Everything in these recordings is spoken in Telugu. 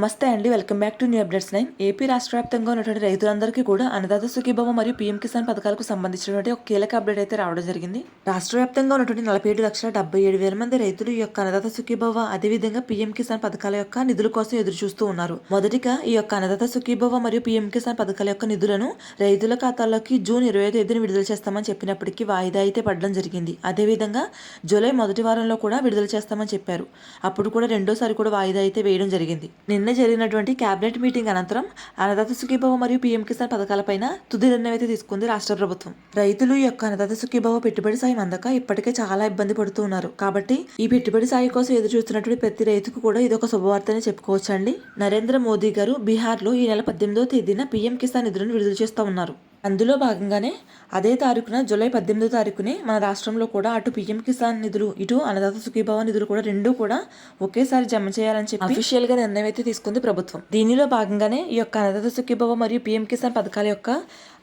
నమస్తే అండి. Welcome back to new updates nine. AP రాష్ట్ర వ్యాప్తంగా ఉన్నటువంటి రైతులందరికీ కూడా అన్నదాత సుఖీభవ మరియు పీఎం కిసాన్ పథకాలకు సంబంధించినటువంటి ఒక కీలక అప్డేట్ అయితే రావడం జరిగింది. రాష్ట్ర వ్యాప్తంగా ఉన్నటువంటి నలభై ఏడు లక్షల డెబ్బై ఏడు వేల మంది రైతులు ఈ యొక్క అన్నదాత సుఖీభవ అదేవిధంగా పీఎం కిసాన్ పథకాల యొక్క నిధుల కోసం ఎదురు చూస్తూ ఉన్నారు. మొదటిగా ఈ యొక్క అన్నదాత సుఖీభవ మరియు పీఎం కిసాన్ పథకాల యొక్క నిధులను రైతుల ఖాతాల్లోకి జూన్ ఇరవై ఐదు తేదీన విడుదల చేస్తామని చెప్పినప్పటికీ వాయిదా అయితే పడడం జరిగింది. అదేవిధంగా జూలై మొదటి వారంలో కూడా విడుదల చేస్తామని చెప్పారు. అప్పుడు కూడా రెండోసారి కూడా వాయిదా అయితే వేయడం జరిగింది. నిన్న జరిగినటువంటి కేబినెట్ మీటింగ్ అనంతరం అన్నదాత సుఖీభవ మరియు పీఎం కిసాన్ పథకాలపైన తుది నిర్ణయం అయితే తీసుకుంది రాష్ట్ర ప్రభుత్వం. రైతులు యొక్క అన్నదాత సుఖీభవ పెట్టుబడి సాయం అందక ఇప్పటికే చాలా ఇబ్బంది పడుతూ ఉన్నారు. కాబట్టి ఈ పెట్టుబడి సాయం కోసం ఎదురు చూస్తున్నటువంటి ప్రతి రైతుకు కూడా ఇది ఒక శుభవార్తనే చెప్పుకోవచ్చండి. నరేంద్ర మోదీ గారు బీహార్లో ఈ నెల పద్దెనిమిదో తేదీన పీఎం కిసాన్ నిధులను విడుదల చేస్తూ ఉన్నారు. అందులో భాగంగానే అదే తారీఖున జూలై పద్దెనిమిదో తారీఖునే మన రాష్ట్రంలో కూడా అటు పీఎం కిసాన్ నిధులు ఇటు అన్నదాత సుఖీభవ నిధులు కూడా రెండు కూడా ఒకేసారి జమ చేయాలని చెప్పి అఫీషియల్గా నిర్ణయం అయితే తీసుకుంది ప్రభుత్వం. దీనిలో భాగంగానే ఈ యొక్క అన్నదాత సుఖీభవ మరియు పీఎం కిసాన్ పథకాల యొక్క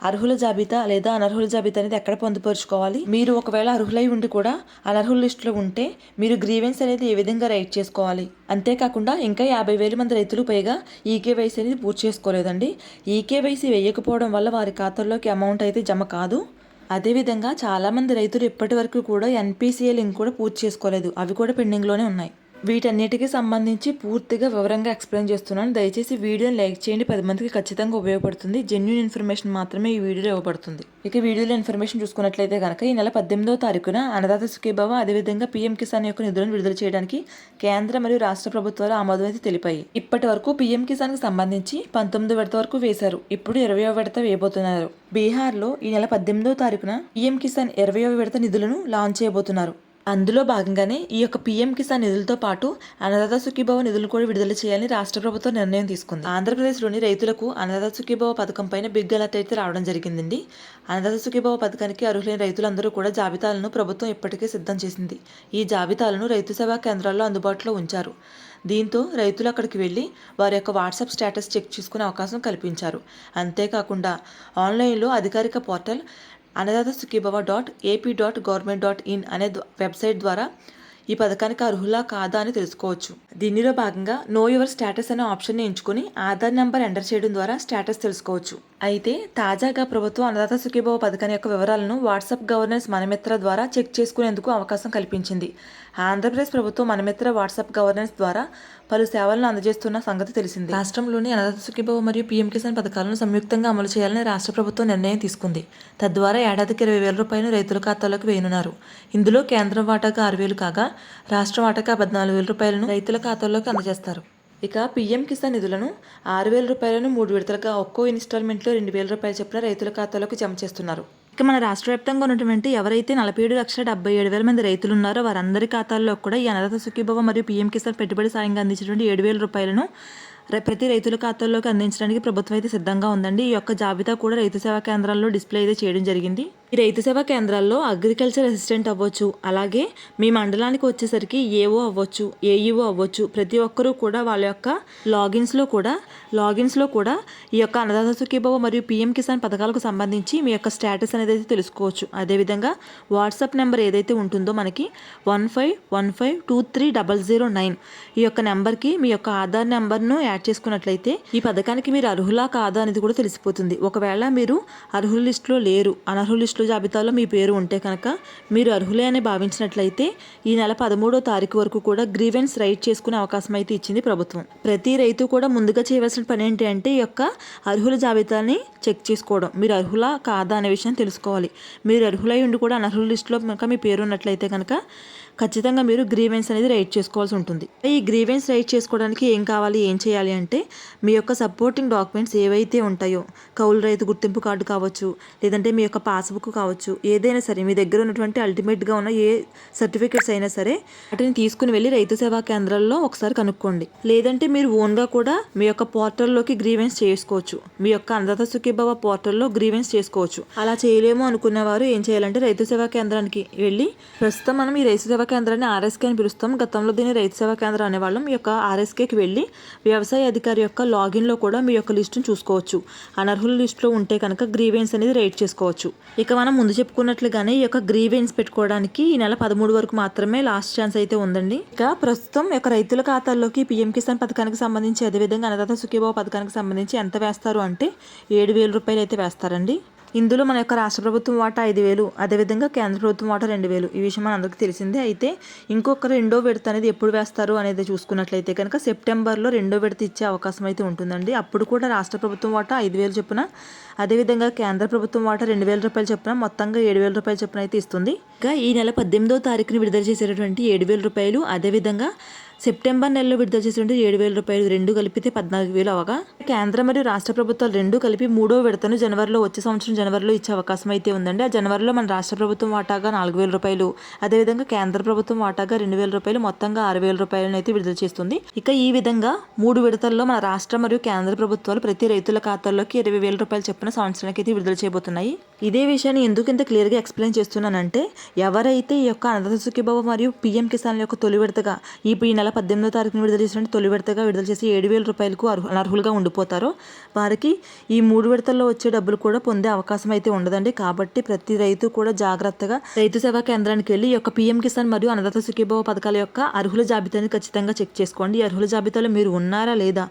అర్హుల జాబితా లేదా అనర్హుల జాబితా అనేది ఎక్కడ పొందుపరుచుకోవాలి? మీరు ఒకవేళ అర్హులై ఉండి కూడా అనర్హుల లిస్టులో ఉంటే మీరు గ్రీవెన్స్ అనేది ఏ విధంగా రైట్ చేసుకోవాలి? అంతేకాకుండా ఇంకా యాభై వేల మంది రైతులు పైగా ఈకేవైసీ అనేది పూర్తి చేసుకోలేదండి. ఈకేవైసీ వేయకపోవడం వల్ల వారి ఖాతాల్లోకి అమౌంట్ అయితే జమ కాదు. అదేవిధంగా చాలామంది రైతులు ఇప్పటి వరకు కూడా ఎన్పిసిఏ లింక్ కూడా పూర్తి చేసుకోలేదు. అవి కూడా పెండింగ్లోనే ఉన్నాయి. వీటన్నిటికీ సంబంధించి పూర్తిగా వివరంగా ఎక్స్ప్లెయిన్ చేస్తున్నాను. దయచేసి వీడియోని లైక్ చేయండి. పది మందికి ఖచ్చితంగా ఉపయోగపడుతుంది. జెన్యున్ ఇన్ఫర్మేషన్ మాత్రమే ఈ వీడియోలో ఇవ్వబడుతుంది. ఇక వీడియోలో ఇన్ఫర్మేషన్ చూసుకున్నట్లయితే కనుక ఈ నెల పద్దెనిమిదో తారీఖున అన్నదాత సుఖీభావ అదేవిధంగా పీఎం కిసాన్ యొక్క నిధులను విడుదల చేయడానికి కేంద్ర మరియు రాష్ట్ర ప్రభుత్వాలు ఆమోదం అయితే తెలిపాయి. ఇప్పటి వరకు పీఎం కిసాన్కి సంబంధించి పంతొమ్మిది విడత వరకు వేశారు. ఇప్పుడు ఇరవయో విడత వేయబోతున్నారు. బీహార్లో ఈ నెల పద్దెనిమిదో తారీఖున పీఎం కిసాన్ ఇరవయో విడత నిధులను లాంచ్ చేయబోతున్నారు. అందులో భాగంగానే ఈ యొక్క పీఎం కిసాన్ నిధులతో పాటు అన్నదాత సుఖీభవ నిధులు కూడా విడుదల చేయాలని రాష్ట్ర ప్రభుత్వం నిర్ణయం తీసుకుంది. ఆంధ్రప్రదేశ్లోని రైతులకు అన్నదాత సుఖీభవ పథకం పైన బిగ్ అలర్ట్ అయితే రావడం జరిగిందండి. అన్నదాత సుఖీభవ పథకానికి అర్హులైన రైతులందరూ కూడా జాబితాలను ప్రభుత్వం ఇప్పటికే సిద్ధం చేసింది. ఈ జాబితాలను రైతు సేవా కేంద్రాల్లో అందుబాటులో ఉంచారు. దీంతో రైతులు అక్కడికి వెళ్ళి వారి యొక్క వాట్సాప్ స్టేటస్ చెక్ చేసుకునే అవకాశం కల్పించారు. అంతేకాకుండా ఆన్లైన్లో అధికారిక portal Annadata Sukhibhava dot AP dot government dot in అనే వెబ్సైట్ ద్వారా ఈ పథకానికి అర్హులా కాదా అని తెలుసుకోవచ్చు. దీనిలో భాగంగా నో యువర్ స్టేటస్ అనే ఆప్షన్ని ఎంచుకొని ఆధార్ నెంబర్ ఎంటర్ చేయడం ద్వారా స్టేటస్ తెలుసుకోవచ్చు. అయితే తాజాగా ప్రభుత్వం అన్నదాత సుఖీభవ పథకం యొక్క వివరాలను వాట్సాప్ గవర్నెన్స్ మనమిత్ర ద్వారా చెక్ చేసుకునేందుకు అవకాశం కల్పించింది. ఆంధ్రప్రదేశ్ ప్రభుత్వం మనమిత్ర వాట్సాప్ గవర్నెన్స్ ద్వారా పలు సేవలను అందజేస్తున్న సంగతి తెలిసింది. రాష్ట్రంలోని అన్నదాత సుఖీభవ మరియు పీఎం కిసాన్ పథకాలను సంయుక్తంగా అమలు చేయాలని రాష్ట్ర ప్రభుత్వం నిర్ణయం తీసుకుంది. తద్వారా ఏడాదికి ఇరవై వేల రూపాయలు రైతుల ఖాతాలోకి వేయనున్నారు. ఇందులో కేంద్రం వాటాగా ఆరు వేలు కాగా రాష్ట్ర వాటాగా పద్నాలుగు వేల రూపాయలను రైతుల ఖాతాల్లోకి అందజేస్తారు. ఇక పీఎం కిసాన్ నిధులను ఆరు వేల రూపాయలను మూడు విడతలుగా ఒక్కో ఇన్స్టాల్మెంట్లో రెండు వేల రూపాయల చొప్పున రైతుల ఖాతాలోకి జమ చేస్తున్నారు. ఇక మన రాష్ట్ర వ్యాప్తంగా ఉన్నటువంటి ఎవరైతే నలభై ఏడు లక్షల డెబ్బై ఏడు వేల మంది రైతులు ఉన్నారో వారందరి ఖాతాల్లో కూడా ఈ అన్నదాత సుఖీభవ మరియు పీఎం కిసాన్ పెట్టుబడి సాయంగా అందించినటువంటి ఏడు వేల రూపాయలను ప్రతి రైతుల ఖాతాల్లోకి అందించడానికి ప్రభుత్వం అయితే సిద్ధంగా ఉందండి. ఈ యొక్క జాబితా కూడా రైతు సేవా కేంద్రాల్లో డిస్ప్లే అయితే చేయడం జరిగింది. ఈ రైతు సేవా కేంద్రాల్లో అగ్రికల్చర్ అసిస్టెంట్ అవ్వచ్చు. అలాగే మీ మండలానికి వచ్చేసరికి ఏఓ అవ్వచ్చు ఏఈఓ అవ్వచ్చు. ప్రతి ఒక్కరూ కూడా వాళ్ళ యొక్క లాగిన్స్లో కూడా లాగిన్స్లో కూడా ఈ యొక్క అన్నదాత సుఖీభవ మరియు పీఎం కిసాన్ పథకాలకు సంబంధించి మీ యొక్క స్టేటస్ అనేది అయితే తెలుసుకోవచ్చు. అదేవిధంగా వాట్సాప్ నెంబర్ ఏదైతే ఉంటుందో మనకి one five one five two three double zero nine ఈ యొక్క నెంబర్కి మీ యొక్క ఆధార్ నెంబర్ను యాడ్ చేసుకున్నట్లయితే ఈ పథకానికి మీరు అర్హులా కాదా అనేది కూడా తెలిసిపోతుంది. ఒకవేళ మీరు అర్హుల లిస్టులో లేరు అనర్హుల లిస్టులో జాబితాలో మీ పేరు ఉంటే కనుక మీరు అర్హులే అని భావించినట్లయితే ఈ నెల పదమూడో తారీఖు వరకు కూడా గ్రీవెన్స్ రైట్ చేసుకునే అవకాశం అయితే ఇచ్చింది ప్రభుత్వం. ప్రతి రైతు కూడా ముందుగా చేయవలసిన పని ఏంటి అంటే ఈ యొక్క అర్హుల జాబితాని చెక్ చేసుకోవడం. మీరు అర్హులా కాదా అనే విషయం తెలుసుకోవాలి. మీరు అర్హులై ఉండి కూడా అనర్హుల లిస్టులో కనుక మీ పేరు ఉన్నట్లయితే కనుక ఖచ్చితంగా మీరు గ్రీవెన్స్ అనేది రైట్ చేసుకోవాల్సి ఉంటుంది. ఈ గ్రీవెన్స్ రైట్ చేసుకోవడానికి ఏం కావాలి ఏం చేయాలి అంటే మీ యొక్క సపోర్టింగ్ డాక్యుమెంట్స్ ఏవైతే ఉంటాయో కౌలు రైతు గుర్తింపు కార్డు కావచ్చు లేదంటే మీ యొక్క పాస్బుక్ కావచ్చు ఏదైనా సరే మీ దగ్గర ఉన్నటువంటి అల్టిమేట్గా ఉన్న ఏ సర్టిఫికెట్స్ అయినా సరే వాటిని తీసుకుని వెళ్ళి రైతు సేవా కేంద్రాల్లో ఒకసారి కనుక్కోండి. లేదంటే మీరు ఓన్గా కూడా మీ యొక్క పోర్టల్లోకి గ్రీవెన్స్ చేసుకోవచ్చు. మీ యొక్క అన్నదాత సుఖీభావ పోర్టల్లో గ్రీవెన్స్ చేసుకోవచ్చు. అలా చేయలేము అనుకున్న వారు ఏం చేయాలంటే రైతు సేవా కేంద్రానికి వెళ్ళి ప్రస్తుతం మనం ఈ రైతు సేవా కేంద్రాన్ని ఆర్ఎస్కే అని పిలుస్తాం. గతంలో దీన్ని రైతు సేవా కేంద్రం అనేవాళ్ళం. ఈ యొక్క ఆర్ఎస్కేకి వెళ్ళి వ్యవసాయ అధికారి యొక్క లాగిన్లో కూడా మీ యొక్క లిస్టును చూసుకోవచ్చు. అనర్హుల లిస్టులో ఉంటే కనుక గ్రీవెన్స్ అనేది రైట్ చేసుకోవచ్చు. ఇక మనం ముందు చెప్పుకున్నట్లుగానే ఈ యొక్క గ్రీవెన్స్ పెట్టుకోవడానికి ఈ నెల పదమూడు వరకు మాత్రమే లాస్ట్ ఛాన్స్ అయితే ఉందండి. ఇక ప్రస్తుతం యొక్క రైతుల ఖాతాల్లోకి పీఎం కిసాన్ పథకానికి సంబంధించి అదేవిధంగా అన్నదాత సుఖీభావ పథకానికి సంబంధించి ఎంత వేస్తారు అంటే ఏడు వేల రూపాయలు అయితే వేస్తారండి. ఇందులో మన యొక్క రాష్ట్ర ప్రభుత్వం వాటా ఐదు వేలు అదేవిధంగా కేంద్ర ప్రభుత్వం వాటా రెండు వేలు. ఈ విషయం మనందరికీ తెలిసిందే. అయితే ఇంకొక రెండో విడత అనేది ఎప్పుడు వేస్తారు అనేది చూసుకున్నట్లయితే కనుక సెప్టెంబర్లో రెండో విడత ఇచ్చే అవకాశం అయితే ఉంటుందండి. అప్పుడు కూడా రాష్ట్ర ప్రభుత్వం వాటా ఐదు వేలు చొప్పున అదేవిధంగా కేంద్ర ప్రభుత్వం వాటా రెండు వేల రూపాయలు చొప్పున మొత్తంగా ఏడు వేల రూపాయలు చొప్పున అయితే ఇస్తుంది. ఇంకా ఈ నెల పద్దెనిమిదో తారీఖున విడుదల చేసేటటువంటి ఏడు వేల రూపాయలు అదేవిధంగా సెప్టెంబర్ నెలలో విడుదల చేసినట్టు ఏడు వేల రూపాయలు రెండు కలిపితే పద్నాలుగు వేలు అవగా. కేంద్ర మరియు రాష్ట్ర ప్రభుత్వాలు రెండు కలిపి మూడో విడతను జనవరిలో వచ్చే సంవత్సరం జనవరిలో ఇచ్చే అవకాశం అయితే ఉందండి. ఆ జనవరిలో మన రాష్ట్ర ప్రభుత్వం వాటాగా నాలుగు వేల రూపాయలు. అదేవిధంగా కేంద్ర ప్రభుత్వం వాటాగా రెండు వేల రూపాయలు మొత్తంగా ఆరు వేల రూపాయలను అయితే విడుదల చేస్తుంది. ఇక ఈ విధంగా మూడు విడతల్లో మన రాష్ట్ర మరియు కేంద్ర ప్రభుత్వాలు ప్రతి రైతుల ఖాతాల్లోకి ఇరవై వేల రూపాయలు చొప్పున సంవత్సరానికి అయితే విడుదల చేయబోతున్నాయి. ఇదే విషయాన్ని ఎందుకు ఇంత క్లియర్గా ఎక్స్ప్లెయిన్ చేస్తున్నానంటే ఎవరైతే ఈ యొక్క అన్నదాత సుఖీభావ మరియు పీఎం కిసాన్ యొక్క తొలి విడతగా ఈ ఈ నెల పద్దెనిమిదో తారీఖున విడుదల చేసిన తొలి విడతగా విడుదల చేసి ఏడు వేల రూపాయలకు అర్హులుగా ఉండిపోతారో వారికి ఈ మూడు విడతల్లో వచ్చే డబ్బులు కూడా పొందే అవకాశం అయితే ఉండదండి. కాబట్టి ప్రతి రైతు కూడా జాగ్రత్తగా రైతు సేవా కేంద్రానికి వెళ్ళి ఈ యొక్క పీఎం కిసాన్ మరియు అన్నదాత సుఖీభావ పథకాల యొక్క అర్హుల జాబితాని ఖచ్చితంగా చెక్ చేసుకోండి. ఈ అర్హుల జాబితాలో మీరు ఉన్నారా లేదా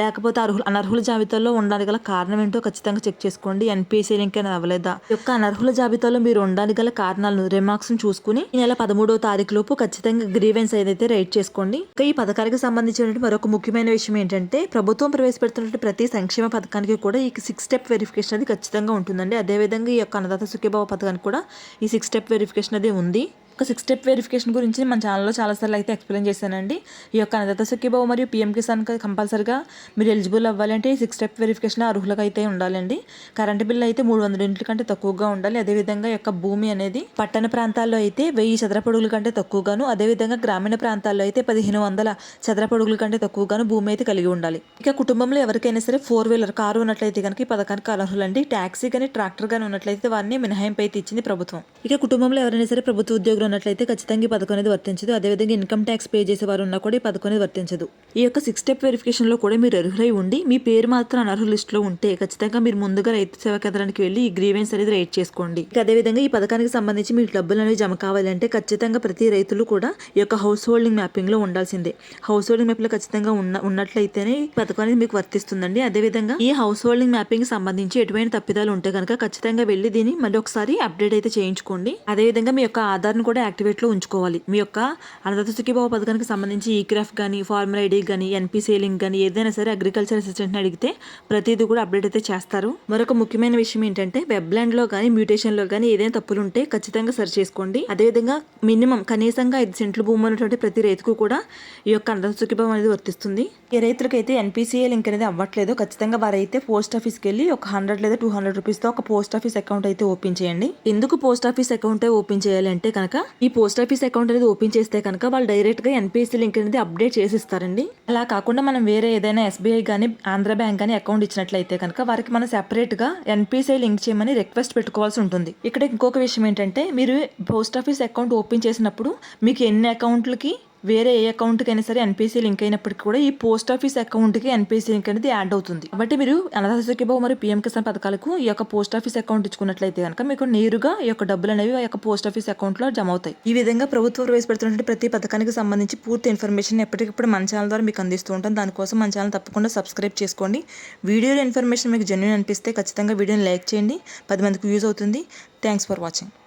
లేకపోతే అర్హులు అనర్హుల జాబితాలో ఉండడానికి గల కారణం ఏంటో ఖచ్చితంగా చెక్ చేసుకోండి. ఎన్పిఎస్సీ లింక్ అని అవ్వలేదా? యొక్క అనర్హుల జాబితాలో మీరు ఉండడానికి గల కారణాలను రిమార్క్స్ చూసుకుని ఈ నెల పదమూడవ తారీఖు లోపు ఖచ్చితంగా గ్రీవెన్స్ ఏదైతే రైట్ చేసుకోండి. ఇక ఈ పథకానికి సంబంధించినటువంటి మరొక ముఖ్యమైన విషయం ఏంటంటే ప్రభుత్వం ప్రవేశపెడుతున్నటువంటి ప్రతి సంక్షేమ పథకానికి కూడా ఈ సిక్స్ స్టెప్ వెరిఫికేషన్ అది ఖచ్చితంగా ఉంటుందండి. అదేవిధంగా ఈ యొక్క అన్నదాత సుఖీభావ పథకానికి కూడా ఈ సిక్స్ స్టెప్ వెరిఫికేషన్ అది ఉంది. ఒక సిక్స్ స్టెప్ వెరిఫికేషన్ గురించి మన ఛానల్లో చాలాసార్లు అయితే ఎక్స్ప్లెయిన్ చేశానండి. ఈ యొక్క అన్నదాత సుఖీబాబు మరియు పీఎం కిసాన్ కంపల్సరిగా మీరు ఎలిజిబుల్ అవ్వాలంటే ఈ సిక్స్ స్టెప్ వెరిఫికేషన్ అర్హులకు అయితే ఉండాలండి. కరెంట్ బిల్లు అయితే మూడు వందల ఇంట్ల కంటే తక్కువగా ఉండాలి. అదేవిధంగా యొక్క భూమి అనేది పట్టణ ప్రాంతాల్లో అయితే వెయ్యి చదరపడుగుల కంటే తక్కువగాను అదేవిధంగా గ్రామీణ ప్రాంతాల్లో అయితే పదిహేను వందల చదరపడుగుల కంటే తక్కువగాను భూమి అయితే కలిగి ఉండాలి. ఇక కుటుంబంలో ఎవరికైనా సరే ఫోర్ వీలర్ కారు ఉన్నట్లయితే కనుక ఈ పథకానికి అర్హులండి. ట్యాక్సీ కానీ ట్రాక్టర్ కానీ ఉన్నట్లయితే వారిని మినహాయింపు అయితే ఇచ్చింది ప్రభుత్వం. ఇక కుటుంబంలో ఎవరైనా సరే ప్రభుత్వ ఉద్యోగులు ఉన్నట్లయితే ఖచ్చితంగా ఈ పథకం అనేది వర్తించదు. అదేవిధంగా ఇన్కమ్ ట్యాక్స్ పే చేసే వారు ఉన్నా కూడా ఈ పథకం అనేది వర్తించదు. ఈ యొక్క సిక్స్ స్టెప్ వెరిఫికేషన్లో కూడా మీరు అర్హులై ఉండి మీ పేరు మాత్రం అనర్హుల లిస్ట్లో ఉంటే ఖచ్చితంగా మీరు ముందుగా రైతు సేవా కేంద్రానికి వెళ్ళి ఈ గ్రీవెన్స్ అనేది రైట్ చేసుకోండి. అదేవిధంగా ఈ పథకానికి సంబంధించి మీకు డబ్బులు అనేవి జమ కావాలంటే ఖచ్చితంగా ప్రతి రైతులు కూడా ఈ యొక్క హౌస్ హోల్డింగ్ మ్యాపింగ్లో ఉండాల్సిందే. హౌస్ హోల్డింగ్ మ్యాప్లో ఖచ్చితంగా ఉన్న ఉన్నట్లయితేనే ఈ పథకం అనేది మీకు వర్తిస్తుందండి. అదేవిధంగా ఈ హౌస్ హోల్డింగ్ మ్యాపింగ్ సంబంధించి ఎటువంటి తప్పిదాలు ఉంటే కనుక ఖచ్చితంగా వెళ్ళి దీన్ని మళ్ళీ ఒకసారి అప్డేట్ అయితే చేయించుకోండి. అదేవిధంగా మీ యొక్క ఆధార్ను కూడా యాక్టివేట్లో ఉంచుకోవాలి. మీ యొక్క అన్నదాత సుఖీభావ పథకానికి సంబంధించి ఈ కానీ ఫార్మర్ ఐడి కానీ ఎన్పీ లింక్ కానీ ఏదైనా సరే అగ్రికల్చర్ అసిస్టెంట్ని అడిగితే ప్రతిదీ కూడా అప్డేట్ అయితే చేస్తారు. మరొక ముఖ్యమైన విషయం ఏంటంటే వెబ్లాండ్లో కానీ మ్యూటేషన్లో కానీ ఏదైనా తప్పులు ఉంటే ఖచ్చితంగా సరి చేసుకోండి. అదేవిధంగా మినిమం కనీసంగా ఐదు సెంట్లు భూమి ఉన్నటువంటి ప్రతి రైతుకు కూడా ఈ యొక్క అన్నదాత సుఖీభావం అనేది వర్తిస్తుంది. ఏ రైతులకైతే ఎన్పీసీఏ లింక్ అనేది అవ్వట్లేదు ఖచ్చితంగా వారైతే పోస్ట్ ఆఫీస్కి వెళ్ళి ఒక హండ్రెడ్ లేదా టూ హండ్రెడ్ రూపీస్తో ఒక పోస్ట్ ఆఫీస్ అకౌంట్ అయితే ఓపెన్ చేయండి. ఎందుకు పోస్ట్ ఆఫీస్ అకౌంట్ ఓపెన్ చేయాలి అంటే కనుక ఈ పోస్ట్ ఆఫీస్ అకౌంట్ అనేది ఓపెన్ చేస్తే కనుక వాళ్ళు డైరెక్ట్గా ఎన్పిఎస్సి లింక్ అనేది అప్డేట్ చేసి ఇస్తారండి అలా కాకుండా మనం వేరే ఏదైనా ఎస్బీఐ కానీ ఆంధ్ర బ్యాంక్ కానీ అకౌంట్ ఇచ్చినట్లయితే కనుక వారికి మనం సెపరేట్గా ఎన్పిసిఐ లింక్ చేయమని రిక్వెస్ట్ పెట్టుకోవాల్సి ఉంటుంది. ఇక్కడ ఇంకొక విషయం ఏంటంటే మీరు పోస్ట్ ఆఫీస్ అకౌంట్ ఓపెన్ చేసినప్పుడు మీకు ఎన్ని అకౌంట్లకి వేరే ఏ అకౌంట్కి అయినా సరే ఎన్పిసి లింక్ అయినప్పటికీ కూడా ఈ పోస్ట్ ఆఫీస్ అకౌంట్కి ఎన్పిసి లింక్ అనేది యాడ్ అవుతుంది. కాబట్టి మీరు అనాథ సుఖీబాబు మరియు పీఎం కిసాన్ పథకాలకు ఈ యొక్క పోస్ట్ ఆఫీస్ అకౌంట్ ఇచ్చుకున్నట్లయితే కనుక మీకు నేరుగా ఈ యొక్క డబ్బులు అనేవి ఆ యొక్క పోస్ట్ ఆఫీస్ అకౌంట్లో జమ అవుతాయి. ఈ విధంగా ప్రభుత్వం ప్రవేశపెడుతున్నటువంటి ప్రతి పథకానికి సంబంధించి పూర్తి ఇన్ఫర్మేషన్ ఎప్పటికప్పుడు మన ఛానల్ ద్వారా మీకు అందిస్తూ ఉంటాం. దానికోసం మన ఛానల్ తప్పకుండా సబ్స్క్రైబ్ చేసుకోండి. వీడియోలో ఇన్ఫర్మేషన్ మీకు జెన్యున్ అనిపిస్తే ఖచ్చితంగా వీడియోని లైక్ చేయండి. పది మందికి యూజ్ అవుతుంది. Thanks for watching